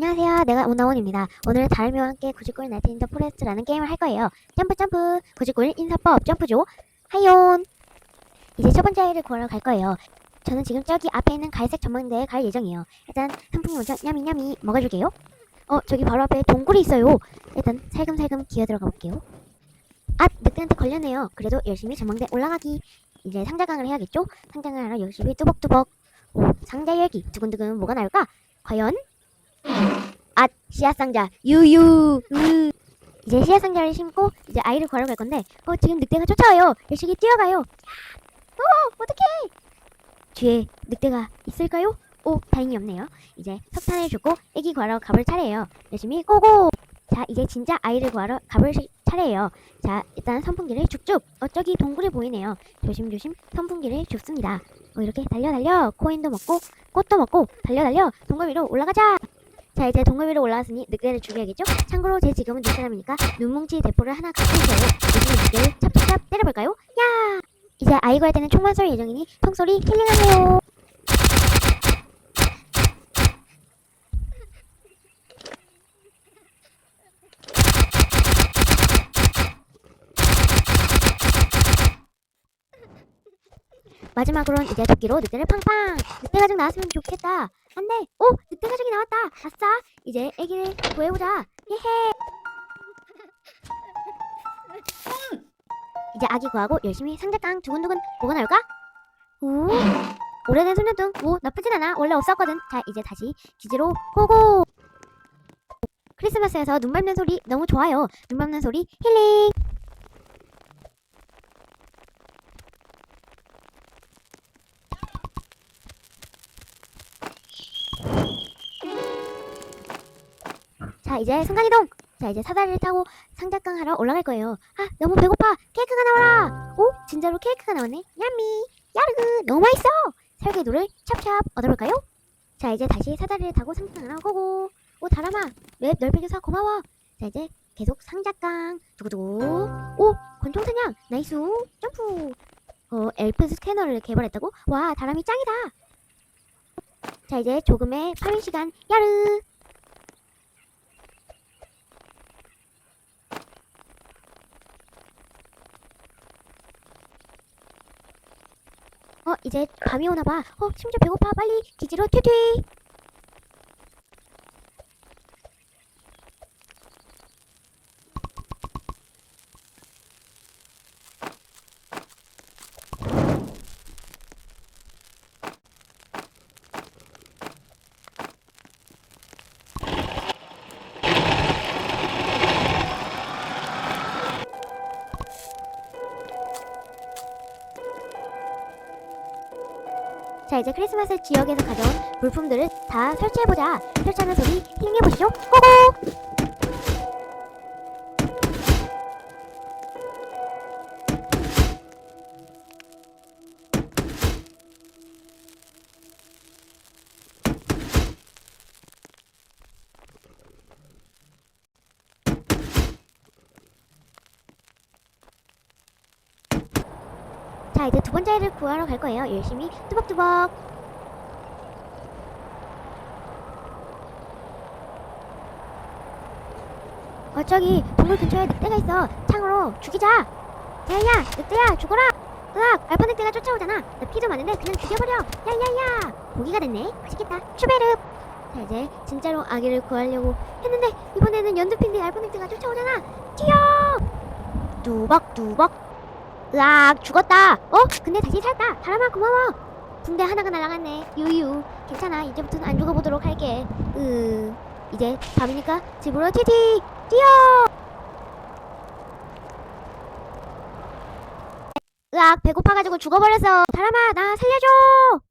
안녕하세요. 내가 오나온입니다. 오늘은 다름이와 함께 구직골 나이트 인 더 포레스트라는 게임을 할 거예요. 점프 점프 구직골 인사법 점프죠. 하이온. 이제 첫 번째 아이를 구하러 갈 거예요. 저는 지금 저기 앞에 있는 갈색 전망대에 갈 예정이에요. 일단 선풍기 먼저 냠이냠이 먹어줄게요. 어 저기 바로 앞에 동굴이 있어요. 일단 살금살금 기어 들어가 볼게요. 아 늑대한테 걸렸네요. 그래도 열심히 전망대 올라가기. 이제 상자강을 해야겠죠? 상자강을 열심히 뚜벅뚜벅. 오 상자 열기 두근두근 뭐가 나올까? 과연 아 씨앗 상자 유유 으. 이제 씨앗 상자를 심고 이제 아이를 구하러 갈 건데 어 지금 늑대가 쫓아와요. 열심히 뛰어가요. 어 어떡해. 뒤에 늑대가 있을까요? 오 다행히 없네요. 이제 석탄을 줍고 애기 구하러 가볼 차례예요. 열심히 고고. 자 이제 진짜 아이를 구하러 가볼 시- 차례예요. 자 일단 선풍기를 쭉쭉 어 저기 동굴이 보이네요. 조심조심 선풍기를 줍습니다. 어 이렇게 달려 달려 코인도 먹고 꽃도 먹고 달려 달려 동굴 위로 올라가자 자 이제 동굴 위로 올라왔으니 늑대를 죽여야겠죠? 참고로 제 지금은 눈사람이니까 눈뭉치 대포를 하나 갖고 있어요 요즘 늑대를 찹찹찹 때려볼까요? 야! 이제 아이 구할 때는 총만 쏠 예정이니 총소리 힐링하세요 마지막으로는 이제 도끼로 늑대를 팡팡! 늑대 가족 나왔으면 좋겠다. 안돼 오 늑대 가족이 나왔다! 아싸! 이제 애기를 구해보자. 헤헤! 이제 아기 구하고 열심히 상자깡 두근두근 뭐가 나올까? 오 오래된 소녀등 오 나쁘진 않아. 원래 없었거든. 자 이제 다시 기지로 고고 크리스마스여서 눈 밟는 소리 너무 좋아요. 눈 밟는 소리 힐링 자 이제 순간이동! 자 이제 사다리를 타고 상자강 하러 올라갈 거예요. 아 너무 배고파! 케이크가 나와라! 오 진짜로 케이크가 나왔네? 냠미! 야르그! 너무 맛있어! 설계도를 찹찹 얻어볼까요? 자 이제 다시 사다리를 타고 상자강 하러 고고! 오 다람아! 웹 넓혀줘서 고마워! 자 이제 계속 상자강 두구두구! 오 권총사냥! 나이스! 점프! 어 엘프 스캐너를 개발했다고? 와 다람이 짱이다! 자 이제 조금의 파밍 시간! 야르 어 이제 밤이 오나 봐. 어 심지어 배고파. 빨리 기지로 튀튀 자 이제 크리스마스 지역에서 가져온 물품들을 다 설치해보자. 설치하는 소리 힐링해보시죠. 고고 자 이제 두 번째 아이를 구하러 갈 거예요. 열심히 뚜벅뚜벅. 어 저기 동굴 근처에 늑대가 있어. 창으로 죽이자. 야야 늑대야 죽어라. 으악 알파 늑대가 쫓아오잖아. 나 피도 많은데 그냥 죽여버려. 야야야. 고기가 됐네. 맛있겠다. 슈베르. 자 이제 진짜로 아기를 구하려고 했는데 이번에는 연두핀데 알파 늑대가 쫓아오잖아. 뛰어! 뚜벅뚜벅 으악 죽었다. 어? 근데 다시 살았다. 사람아 고마워. 붕대 하나가 날아갔네. 유유. 괜찮아. 이제부터는 안 죽어보도록 할게. 으 이제 밤이니까 집으로 튀튀 뛰어! 으악 배고파가지고 죽어버렸어 사람아 나 살려줘